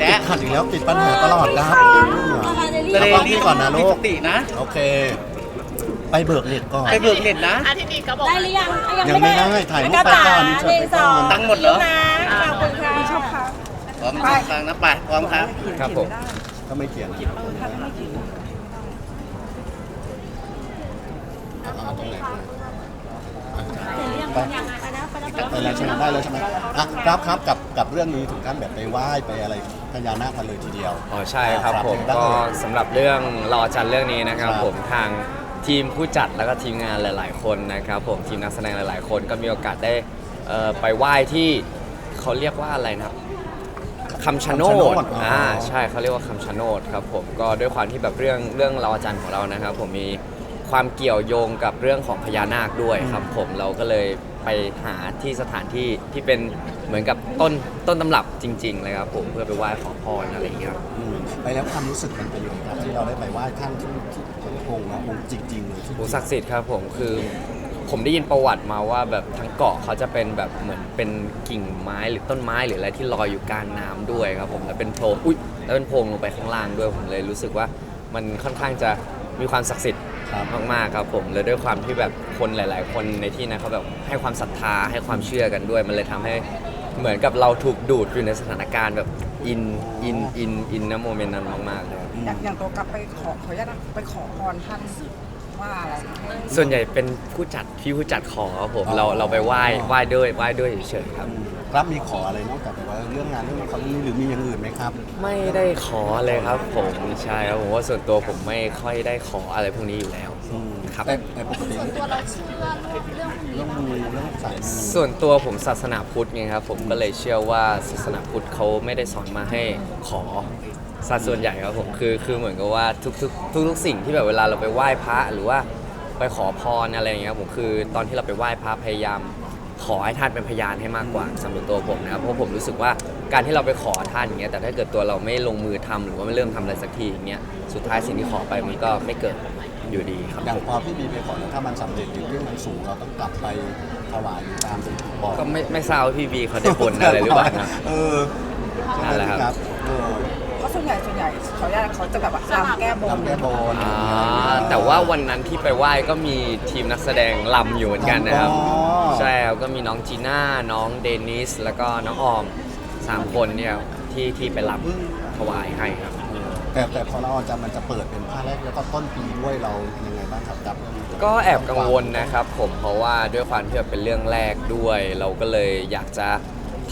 แดะขัดอีกแล้วติดปัญหาตลอดครับจะได้เอารีบก่อนนะลูกมีสตินะ โอเค ไปเบิกเหล็กก่อน ไปเบิกเน็ตนะ อาทิตย์นี้ก็บอกได้หรือยังอะยังไม่ได้ถ่ายรูปไปก่อนเชิญไปก่อนตังค์หมดเหรอนะขอบคุณค่ะชอบค่ะพร้อมฟังนะไปพร้อมครับ ครับผมก็ไม่เขียนเอาเอาตรงไหนไปไปแล้วใช่ไหมได้แล้วใช่ไหมอะครับครับกับกับเรื่องนี้ถึงขั้นแบบไปไหว้ไปอะไร พญานาคกันเลยทีเดียวอ๋อใช่ครับผมก็สำหรับเรื่องรอจันทร์เรื่องนี้นะครับ ผมทางทีมผู้จัดแล้วก็ทีมงานหลาย ๆ คนนะครับ ผมทีมนักแสดงหลาย ๆ คนก็มีโอกาสได้เอ่อไปไหว้ที่เขาเรียกว่าอะไรนะครับคำชะโนดอ๋ออ่อ่าใช่เขาเรียกว่าคำชะโนดครับผมก็ด้วยความที่แบบเรื่องเรื่องรอจันทร์ของเรานะครับ ผมมีความเกี่ยวโยงกับเรื่องของพญานาคด้วยครับ ผมเราก็เลย ไปหาที่สถานที่ที่เป็นเหมือนกับต้นต้นตำรับจริง ๆ เลยครับผมเพื่อไปไหว้ขอพรอะไรอย่างเงี้ยครับอืมไปแล้วความรู้สึกมันเป็นยังไงครับที่เราได้ไปไหว้ท่านที่ที่องค์นะองค์จริงๆเลยที่โหศักดิ์สิทธิ์ครับผมคือผมได้ยินประวัติมาว่าแบบทั้งเกาะเขาจะเป็นแบบเหมือนเป็นกิ่งไม้หรือต้นไม้หรืออะไรที่ลอยอยู่กลางน้ำด้วยครับผมแล้วเป็นโพรงอุ้ยแล้วเป็นโพรงลงไปข้างล่างด้วยผมเลยรู้สึกว่ามันค่อนข้างจะมีความศักดิ์สิทธิ์ ครับ มากๆครับผมเลยด้วยความที่แบบคนหลาย ๆ คนในที่นั้นเขาแบบให้ความศรัทธาให้ความเชื่อกันด้วย มันเลยทำให้เหมือนกับเราถูกดูดอยู่ในสถานการณ์แบบอินอินอินอินนะโมเมนต์นั้นมากๆเลย อย่างอย่างตัวกลับไปขอขออนุญาตนะไปขอพรท่านว่าอะไรให้ส่วนใหญ่เป็นผู้จัดพี่ผู้จัดขอครับผมเราเราไปไหว้ไหว้ด้วยไหว้ด้วยเฉยๆครับ รับมีขออะไรนอกจากแบบว่าเรื่องงานเรื่องความนี้หรือมีอย่างอื่นไหมครับไม่ได้ขอเลยครับผมใช่ครับผมว่าส่วนตัวผมไม่ค่อยได้ขออะไรพวกนี้อยู่แล้ว อืมครับ แต่แต่ปกติตัวเราเชื่อเรื่องมูเรื่องสายมูส่วนตัวผมศาสนาพุทธไงครับผมก็เลยเชื่อว่าศาสนาพุทธเขาไม่ได้สอนมาให้ขอสัดส่วนใหญ่ครับผมคือคือเหมือนกับว่าทุกทุกทุกทุกสิ่งที่แบบเวลาเราไปไหว้พระหรือว่าไปขอพรอะไรอย่างเงี้ยครับผมคือตอนที่เราไปไหว้พระพยายามข อให้ท่านเป็นพยานให้มากกว่าสำหรับตัวผมนะครับเพราะผมรู้สึกว่าการที่เราไปขอท่านอย่างเงี้ยแต่ถ้าเกิดตัวเราไม่ลงมือทำหรือว่าไม่เริ่มทำอะไรสักทีอย่างเงี้ยสุดท้ายสิ่งที่ขอไปมันก็ไม่เกิดอยู่ดีครับอย่างพอพี่บีไปขอแล้วถ้ามันสำเร็จหรือเรื่องมันสูงเราต้องกลับไปถวายตามที่บอกก็ไม่ไม่ทราบว่าพี่บีเขาได้บนอะไรหรือเปล่านะเออนั่นแหละครับ เออเพราะส่วนใหญ่ส่วนใหญ่ขออนุญาตเขาจะแบบว่ารำแก้บน ลำแก้บนอ่าแต่ว่าวันนั้นที่ไปไหว้ก็มีทีมนักแสดงลำอยู่เหมือนกันนะครับ อ๋อใช่ครับก็มีน้องจีน่า น้องเดนิส แล้วก็น้องออมสามคนเนี่ยที่ที่ไปรับถวายให้ครับ แต่แต่พอเราจะมันจะเปิดเป็นภาคแรกแล้วก็ต้นปีด้วยเรายังไงบ้างครับกับเรื่องนี้ก็แอบกังวลนะครับผมเพราะว่าด้วยความที่แบบเป็นเรื่องแรกด้วย เราก็เลยอยากจะ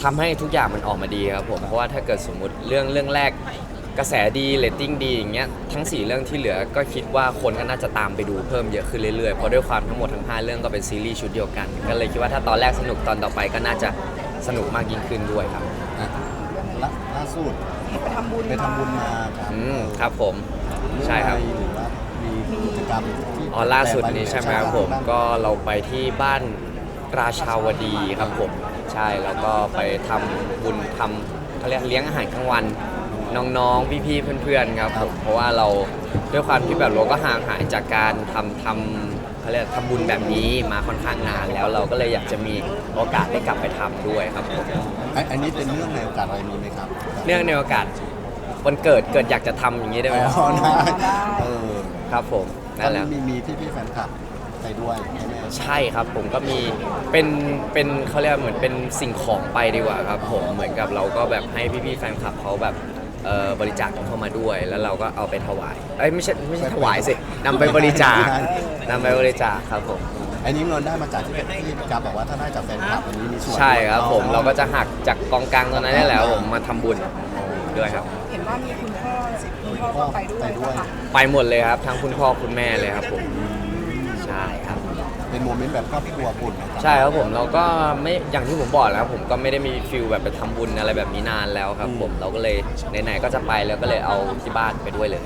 ทำให้ทุกอย่างมันออกมาดีครับผมเพราะว่าถ้าเกิดสมมุติเรื่องเรื่องแรก กระแสดีเรตติ้งดีอย่างเงี้ยทั้ง 4 เรื่องที่เหลือก็คิดว่าคนก็น่าจะตามไปดูเพิ่มเยอะขึ้นเรื่อยๆ เพราะด้วยความทั้งหมดทั้ง 5 เรื่องก็เป็นซีรีส์ชุดเดียวกัน ก็เลยคิดว่าถ้าตอนแรกสนุกตอนต่อไปก็น่าจะสนุกมากยิ่งขึ้นด้วยครับอะล่าล่าสุดไปทำบุญไปทำบุญมาครับอืมครับผมใช่ครับ หรือว่ามีกิจกรรมที่อ๋อล่าสุดนี้ใช่ไหมครับผมก็เราไปที่บ้านราชาวดีครับผม ใช่แล้วก็ไปทำบุญทำเขาเรียกเลี้ยงอาหารกลางวัน น้องๆ พี่ๆ เพื่อนๆ ครับผมเพราะว่าเราด้วยความที่แบบเราก็ห่างหายจากการทำทำเขาเรียกทำบุญแบบนี้มาค่อนข้างนานแล้วเราก็เลยอยากจะมีโอกาสได้กลับไปทำด้วยครับผมอันอันนี้เป็นเรื่องในโอกาสอะไรมีไหมครับเนื่องในโอกาสวันเกิดเกิดอยากจะทำอย่างนี้ได้ไหมครับอ๋อได้เออครับผมนั่นแหละ มีมีพี่พี่ๆแฟนคลับไปด้วยใช่ไหม ใช่ครับผมก็มีเป็นเป็นเขาเรียกว่าเหมือนเป็นสิ่งของไปดีกว่าครับผมเหมือนกับเราก็แบบให้พี่ๆแฟนคลับเขาแบบ เอ่อบริจาคเข้ามาด้วย แล้วเราก็เอาไปถวายเอ้ยไม่ใช่ไม่ใช่ถวายสินำไปบริจาคนำไปบริจาคครับผม อันนี้เงินได้มาจากที่ที่พี่กราฟบอกว่าถ้าได้จากแฟนคลับอันนี้มีส่วนใช่ครับผมเราก็จะหักจากกองกลางตรงนั้นนี่แหละครับผมมาทำบุญด้วยครับ เห็นว่ามีคุณพ่อคุณพ่อก็ไปด้วยนะคะไปหมดเลยครับทั้งคุณพ่อคุณแม่เลยครับผมใช่ครับ เป็นโมเมนต์แบบครอบครัวปุ่นนะครับใช่ครับผมเราก็ไม่อย่างที่ผมบอกแล้วครับผมก็ไม่ได้มีฟิลแบบไปทำบุญอะไรแบบนี้นานแล้วครับผมเราก็เลยไหนๆก็จะไปแล้วก็เลยเอาที่บ้านไปด้วยเลย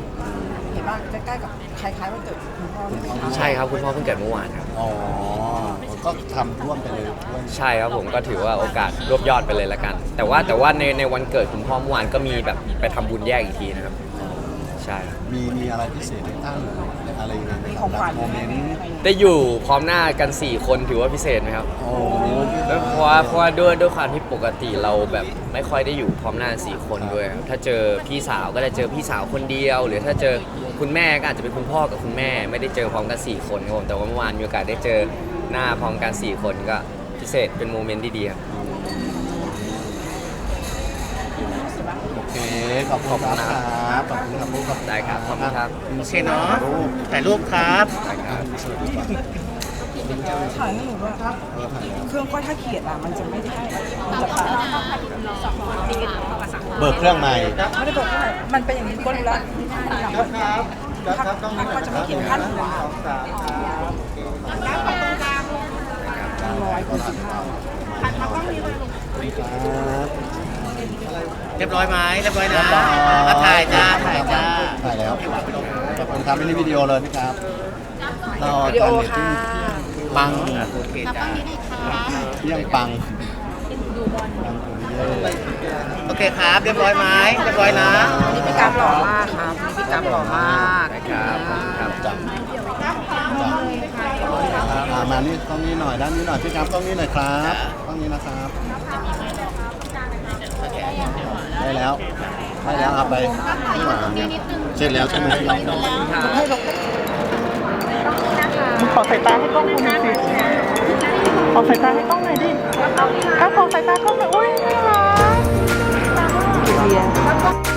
เห็นว่าใกล้ๆกับคล้ายๆวันเกิดคุณพ่อใช่ไหมคะใช่ครับคุณพ่อเพิ่งเกิดเมื่อวานครับอ๋อก็ทำร่วมไปเลยด้วยใช่ครับผมก็ถือว่าโอกาสรวบยอดไปเลยละกัน แต่ว่าแต่ว่าในในวันเกิดคุณพ่อเมื่อวานก็มีแบบไปทำบุญแยกอีกทีนะครับใช่ครับมีมีอะไรพิเศษให้ท่านอะไรยังไงไหมมีคของขวัรัญบโมเมนต์ได้อยู่พร้อมหน้ากัน 4 คนถือว่าพิเศษไหมครับโอ้เพราะว่าเพราะว่าด้วยด้วยความที่ปกติเราแบบไม่ค่อยได้อยู่พร้อมหน้าสี่คนด้วยครับถ้าเจอพี่สาวก็จะเจอพี่สาวคนเดียว หรือถ้าเจอคุณแม่ก็อาจจะเป็นคุณพ่อกับคุณแม่ ไม่ได้เจอพร้อมกันสี่คนครับผมแต่ว่าเมื่อวานมีโอกาสได้เจอหน้าพร้อมกันสี่คนก็พิเศษเป็นโมเมนต์ดีๆครับ ขอบคุณครับขอบคุณครับลูกขอบคุณได้ครับขอบคุณครับโอเคเนาะถ่ายรูปครับสวัสดีครับถ่ายให้หนูด้วยเออถ่ายแล้วเครื่องก็ถ้าเขียนอะมันจะไม่ได้มันจะขาดเบิกเครื่องใหม่ไม่ได้บอกว่ามันเป็นอย่างนี้ก็รู้แล้วหลังก็พักก็จะไม่เขียนขั้นหัวร้อยก็ถ่ายแล้วครับ เรียบร้อยไหมเรียบร้อยเรีนะยบร้อยอะถ่ายจ้าถ่ายจ้าถ่ายแล้ว ขอบคุณครับไม่ได้วิดีโอเลยพี่ครับต่อวิดีโอค่ะปังโอเคจ้าเยี่ยงปังปังเย่โอเคครับ เรียบร้อยไหมเรียบร้อยนะนี่พี่กั๊บหล่อมากครับนี่พี่กั๊บหล่อมากครับขอบคุณครับจังจังอ่ามานี่กล้องนี้หน่อยด้านนี้หน่อยพี่ครับกล้องนี้หน่อยครับกล้องนี้นะครับ ได้แล้วได้แล้วครับไปเสร็จแล้วใช่ไหมให้ลงขอสายตาให้กล้องดูหน่อยสิขอสายตาให้กล้องหน่อยดิถ้าขอสายตากล้องหน่อยอุ้ยน่ารักเบียร์